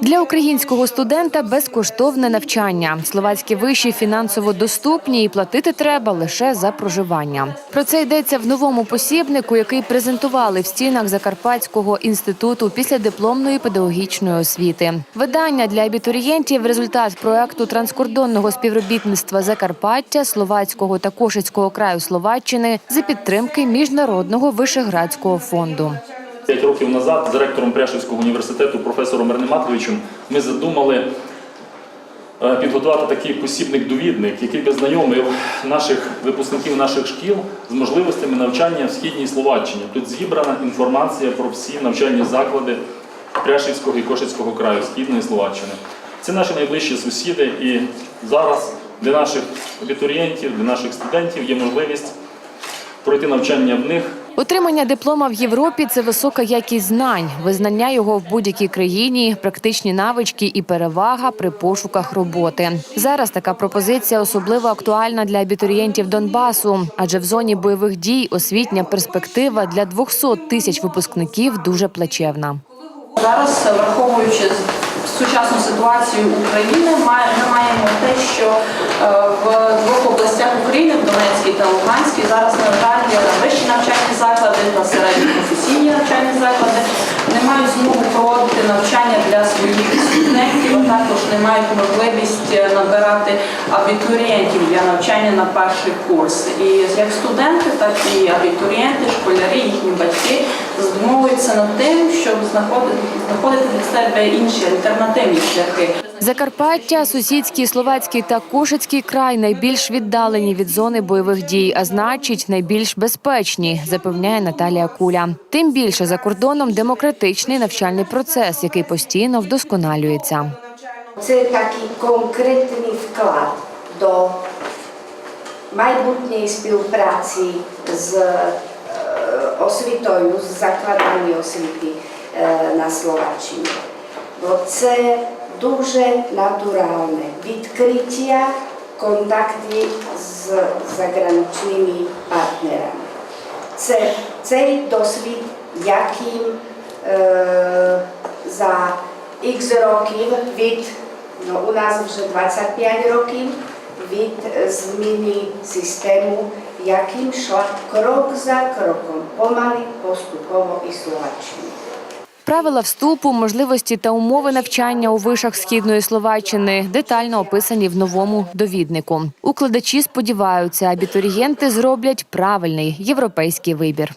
Для українського студента безкоштовне навчання. Словацькі виші фінансово доступні і платити треба лише за проживання. Про це йдеться в новому посібнику, який презентували в стінах Закарпатського інституту після дипломної педагогічної освіти. Видання для абітурієнтів результат проекту транскордонного співробітництва Закарпаття, Словацького та Кошицького краю Словаччини за підтримки міжнародного вишеградського фонду. П'ять років назад з ректором Пряшівського університету професором Ернематовичем ми задумали е, підготувати такий посібник-довідник, який би знайомив наших випускників наших шкіл з можливостями навчання в східній Словаччині. Тут зібрана інформація про всі навчальні заклади Пряшівського і Кошицького краю східної Словаччини. Це наші найближчі сусіди, і зараз для наших абітурієнтів, для наших студентів є можливість пройти навчання в них Отримання диплома в Європі це висока якість знань, визнання його в будь-якій країні, практичні навички і перевага при пошуках роботи. Зараз така пропозиція особливо актуальна для абітурієнтів Донбасу, адже в зоні бойових дій освітня перспектива для 200 тисяч випускників дуже плачевна. Зараз, враховуючи сучасну ситуацію України, ми маємо те, що е, в двох областях України, в Донецькій та Луганській, зараз на жаль вищі навчальні заклади та середні професійні навчальні заклади. Не мають змогу проводити навчання для своїх студентів, також не мають можливість е, набирати абітурієнтів для навчання на перший курс. І як студенти, так і абітурієнти, школярі, їхні батьки здумовуються над тим, щоб знаходити, для себе інші альтернативні шляхи. Закарпаття, сусідський, словацький та Кошицький край найбільш віддалені від зони бойових дій, а значить найбільш безпечні, запевняє Наталія Куля. Тим більше за кордоном демократичний навчальний процес, який постійно вдосконалюється. Це такий конкретний вклад до майбутньої співпраці з е, освітою, з закладами освіти е, на Словаччині. Бо це дуже натуральне відкриття контактів з заграничними партнерами. Це цей досвід, яким е, за X років від, ну, у нас вже 25 років, від е, зміни систему, яким йшла крок за кроком, помалі, поступово і Словаччина. Правила вступу, можливості та умови навчання у вишах східної Словаччини детально описані в новому довіднику. Укладачі сподіваються, абітурієнти зроблять правильний європейський вибір.